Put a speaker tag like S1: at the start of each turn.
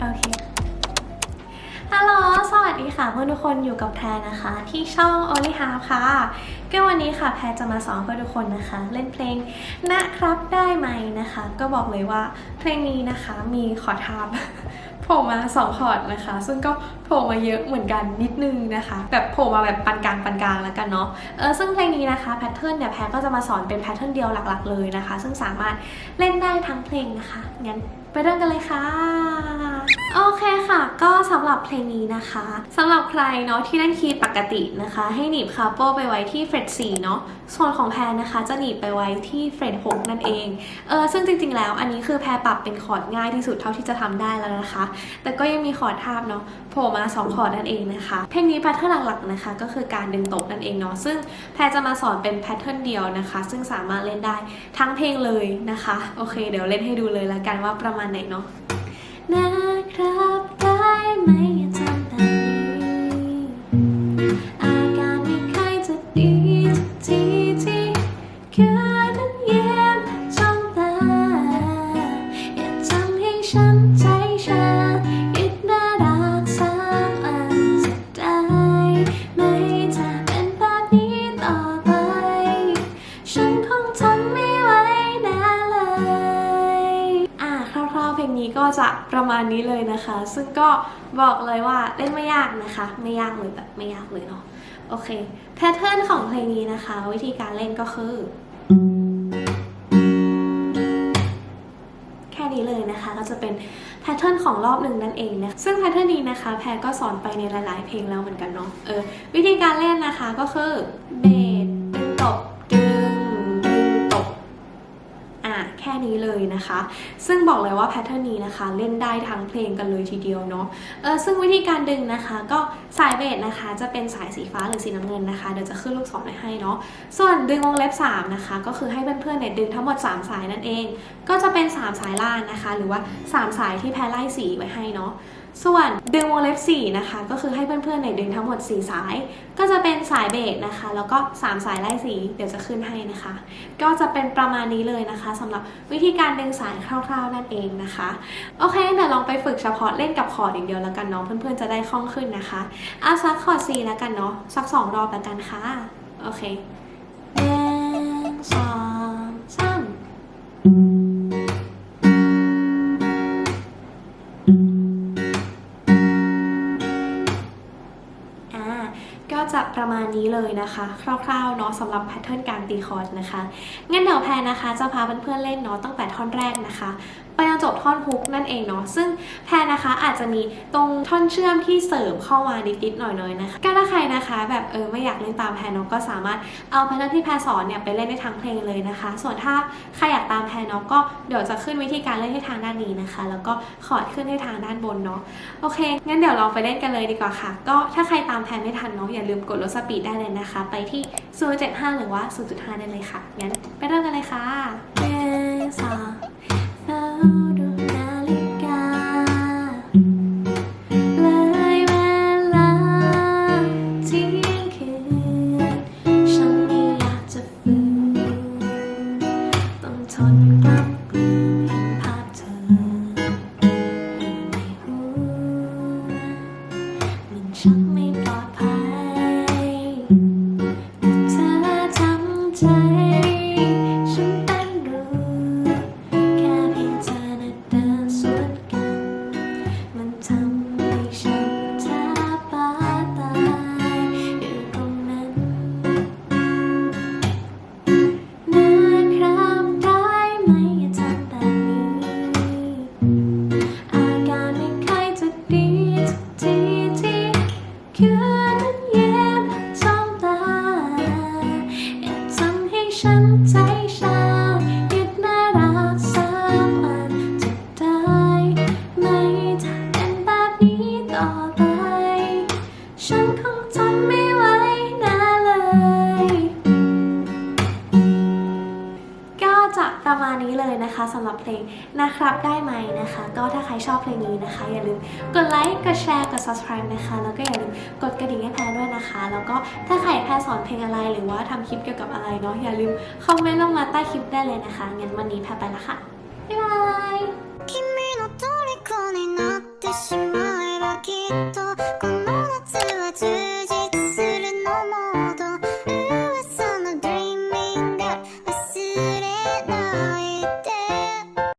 S1: โอเค ฮัลโหล สวัสดีค่ะเพื่อนทุกคนอยู่กับแพรนะคะ ที่ช่อง Only Half ค่ะ ก็วันนี้ค่ะแพรจะมาสอนเพื่อนทุกคนนะคะ เล่นเพลงนะครับได้ไหมนะคะ ก็บอกเลยว่าเพลงนี้นะคะมีขอทาบโผล่มาสองคอร์ดนะคะ ซึ่งก็โผล่มาเยอะเหมือนกันนิดนึงนะคะ แบบโผล่มาแบบปานกลางปานกลางแล้วกันเนาะเออซึ่งเพลงนี้นะคะแพทเทิร์นเนี่ยแพรก็จะมาสอนเป็นแพทเทิร์นเดียวหลักๆเลยนะคะ ซึ่งสามารถเล่นได้ทั้งเพลงนะคะงั้น ไปเริ่มกันเลยค่ะ โอเคค่ะ ก็สำหรับเพลงนี้นะคะสำหรับใครเนาะที่เล่นคีย์ปกตินะคะ ให้หนีบคาโปไปไว้ที่เฟรด4เนาะส่วนของแพรนะคะ จะหนีบไปไว้ที่เฟรด6นั่นเองเออซึ่งจริงๆแล้วอันนี้คือแพรปรับเป็นคอร์ดง่ายที่สุดเท่าที่จะทำได้แล้วนะคะ แต่ก็ยังมีคอร์ดทาบเนาะโผล่มา 2 คอร์ดนั่นเองนะคะ เพลงนี้แพทเทิร์นหลักๆนะคะ ก็คือการดึงตกนั่นเองเนาะซึ่งแพรจะมาสอนเป็นแพทเทิร์นเดียวนะคะ ซึ่งสามารถเล่นได้ทั้งเพลงเลยนะคะโอเค เดี๋ยวเล่นให้ดูเลยละกันว่าประมาณไหนเนาะนะ รับได้ไหม เพลงนี้ก็จะประมาณนี้เลยนะคะ ซึ่งก็บอกเลยว่าเล่นไม่ยากนะคะ ไม่ยากเลยแบบไม่ยากเลยเนาะโอเคแพทเทิร์นของเพลงนี้นะคะ วิธีการเล่นก็คือ แค่นี้เลยนะคะก็จะเป็นแพทเทิร์นของรอบหนึ่งนั่นเองนะซึ่งแพทเทิร์นนี้นะคะ แพรก็สอนไปในหลาย ๆ เพลงแล้วเหมือนกันเนาะเออวิธีการเล่นนะคะก็คือเบส นี้เลยนะคะ ซึ่งบอกเลยว่าแพทเทิร์นนี้นะคะ เล่นได้ทั้งเพลงกันเลยทีเดียวเนาะเออซึ่งวิธีการดึงนะคะ ก็สายเบสนะคะจะเป็นสายสีฟ้าหรือสีน้ำเงินนะคะเดี๋ยวจะขึ้นลูกศรไว้ให้เนาะส่วนดึงวงเล็บ3นะคะก็คือให้เพื่อนๆเนี่ยดึงทั้งหมด 3 สายนั่นเอง ก็จะเป็น 3 สายล่านนะคะ หรือว่า 3 สายที่แพรไล่สีไว้ให้เนาะ ส่วนดึงวงเล็บ 4 นะคะ ก็คือให้เพื่อนๆเนี่ยดึงทั้งหมด 4 สาย ก็จะเป็นสายเบสนะคะ แล้วก็ 3 สายไล่สีเดี๋ยวจะขึ้นให้นะคะ ก็จะเป็นประมาณนี้เลยนะคะสำหรับวิธีการดึงสายคร่าวๆนั่นเองนะคะ โอเคเดี๋ยวลองไปฝึกเฉพาะเล่นกับคอร์ดอย่างเดียวแล้วกันเนาะเพื่อนๆจะได้คล่องขึ้นนะคะเอาสักคอร์ด C แล้วกันเนาะสักสองรอบแล้วกันค่ะโอเคหนึ่งสอง จะประมาณนี้เลยนะคะ คร่าวๆเนาะสำหรับแพทเทิร์นการตีคอร์ดนะคะงั้นเดี๋ยวแพรนะคะ จะพาเพื่อนๆเล่นเนาะตั้งแต่ท่อนแรกนะคะไปจนจบท่อนฮุกนั่นเองเนาะซึ่งแพรนะคะอาจจะมีตรงท่อนเชื่อมที่เสริมเข้ามานิดๆหน่อยๆนะคะก็ถ้าใครนะคะแบบเออไม่อยากเล่นตามแพรเนาะก็สามารถเอาแพทเทิร์นที่แพรสอนเนี่ยไปเล่นได้ทั้งเพลงเลยนะคะ ส่วนถ้าใครอยากตามแพรเนาะก็เดี๋ยวจะขึ้นวิธีการเล่นให้ทางด้านนี้นะคะ แล้วก็คอร์ดขึ้นให้ทางด้านบนเนาะโอเคงั้นเดี๋ยวเราไปเล่นกันเลยดีกว่าค่ะ ก็ถ้าใครตามแพนไม่ทันเนาะอย่าลืมกดลดสปีดได้เลยนะคะ ไปที่0.75หรือว่า 0.5 ได้เลยค่ะ งั้นไปเริ่มกันเลยค่ะ ใจชายึดน่ารักสามอันจะได้ไหมถ้าเป็นแบบนี้ต่อไป ฉันคงทนไม่ นี้เลยนะคะสำหรับเพลงนะครับได้ไหมนะคะ ก็ถ้าใครชอบเพลงนี้นะคะ อย่าลืมกดไลค์กดแชร์กด subscribe นะคะ แล้วก็อย่าลืมกดกระดิ่งให้แพรด้วยนะคะ แล้วก็ถ้าใครแพรสอนเพลงอะไรหรือว่าทำคลิปเกี่ยวกับอะไรเนาะอย่าลืมคอมเมนต์ลงมาใต้คลิปได้เลยนะคะงั้นวันนี้แพรไปละค่ะบ๊ายบาย
S2: 君の虜になってし っと